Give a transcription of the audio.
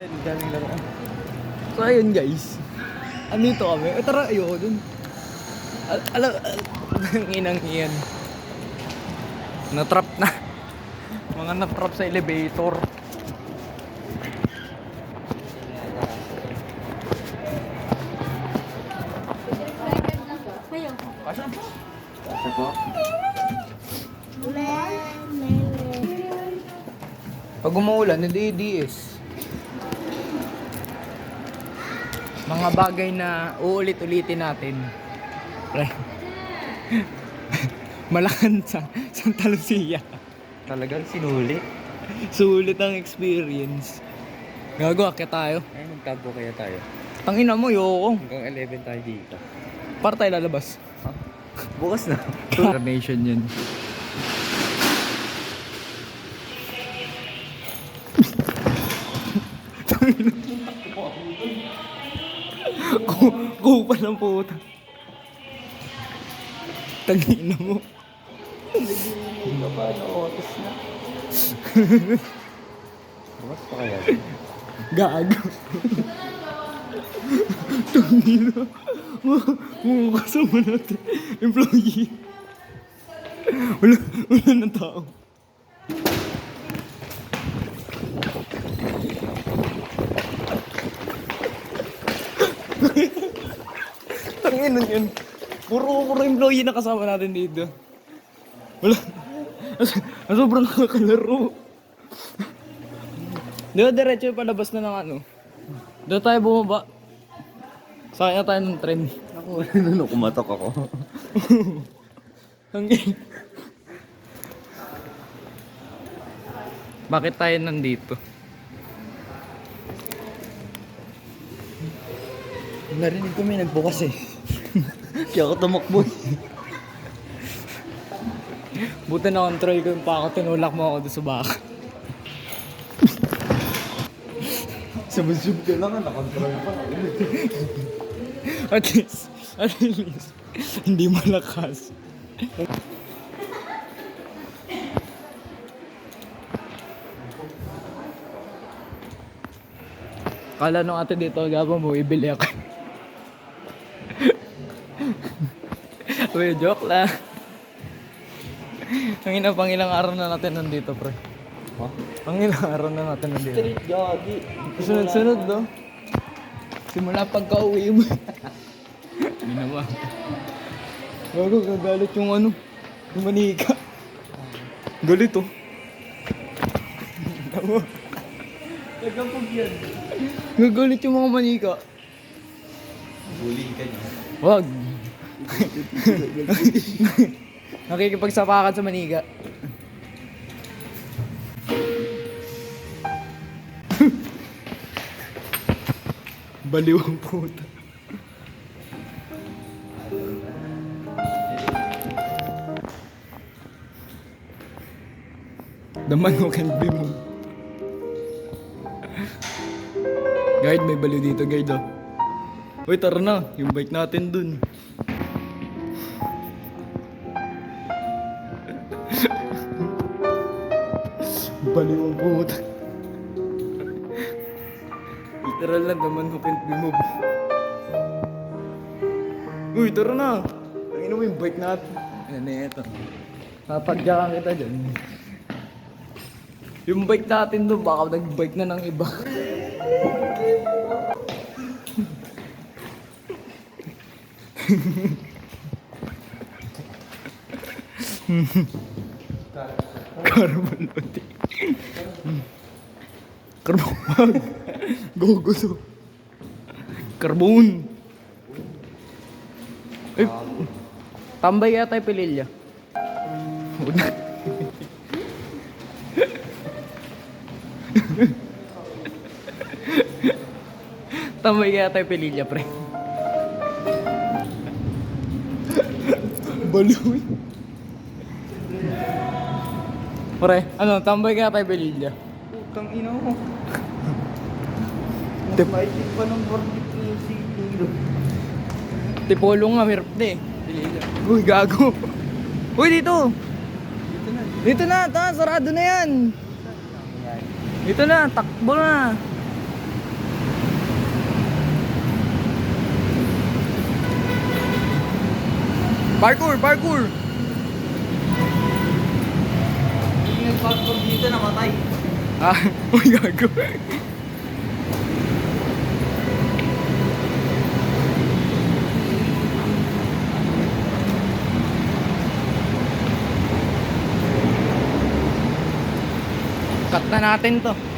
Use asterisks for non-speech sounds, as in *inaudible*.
Daming laro. So ayun guys. Andito kami. Eh tara, ayoko dun. Al alam, *laughs* ang inang iyan. Natrap na. *laughs* Mga natrap sa elevator. Pag umuulan, hindi Mga bagay na uulit-ulitin natin. Pre. *laughs* Malakan sa Santa Lucia. Talagang sinulit. Sulit ang experience. Gago, akit tayo. Ay, magtago kaya tayo. Tangina mo, yoko. Hanggang 11 tayo dito. Para tayo lalabas. Bukas na. *laughs* Carnation yun. Ko, *laughs* ko pa ng puta. Tangina mo. Bukas pa kaya. Gago. Tangina. Mga kasama natin. Employee. Wala, wala na tao. Tangina yun. Puro, puro employee na kasama natin dito. Wala. *laughs* Sobrang kakalaro. Di ba diretso yung palabas na ng ano? Doon tayo bumaba. Sakay na tayo ng tren. Ako, *laughs* ano, kumatok ako. *laughs* Hanggang. Bakit tayo nandito? Narinig ko may nagbukas eh. *laughs* Kaya ako tumakbo eh. Buti na control ko yung pa ako, tinulak mo ako doon sa baka. Sumusub ka lang, nakontrol pa. At least, at least, hindi malakas. Kala nung ate dito, gabo mo, ibili ako. Uy, joke lang. Ang ina, pang ilang araw na natin nandito, pre. Ha? Pang ilang araw na natin nandito. Street jogi. Sunod-sunod, no? Simula pagka-uwi mo. Hindi naman. Gago, gagalit yung ano, yung manika. Galit, oh. Tama. Nagkampog yan. Gagalit yung mga manika. Bullying ka niya. Wag. *laughs* Nakikipagsapakan sa manika. Baliw ang puta. The man who can be moved. Guide, may baliw dito, guide oh. Uy, tara na. Yung bike natin dun. Baliw ang puta. Literal lang naman who can't be moved. Uy, tara na. Ang ina mo yung bike natin. Ano na ito. Papadyakan kita dyan. Yung bike natin doon, baka nag-bike na ng iba. *laughs* Carbalote. Carbon. Gogoso. Carbon. Ay, tambay yata yung pililya. Huwag na. tambay yata yung pililya, pre. Baliw Pre, ano, tambay kaya kay Belilla? Putang ina mo. *laughs* Tip Maitik pa ng barbit ng sigilo. Tipolong nga, hirap na eh. Belilla. Uy, gago. Uy, dito! Dito na. Dito na, ta, sarado na yan. Dito na, takbo na. Parkour, parkour! Ah, *laughs* uy, gago. Cut na natin to.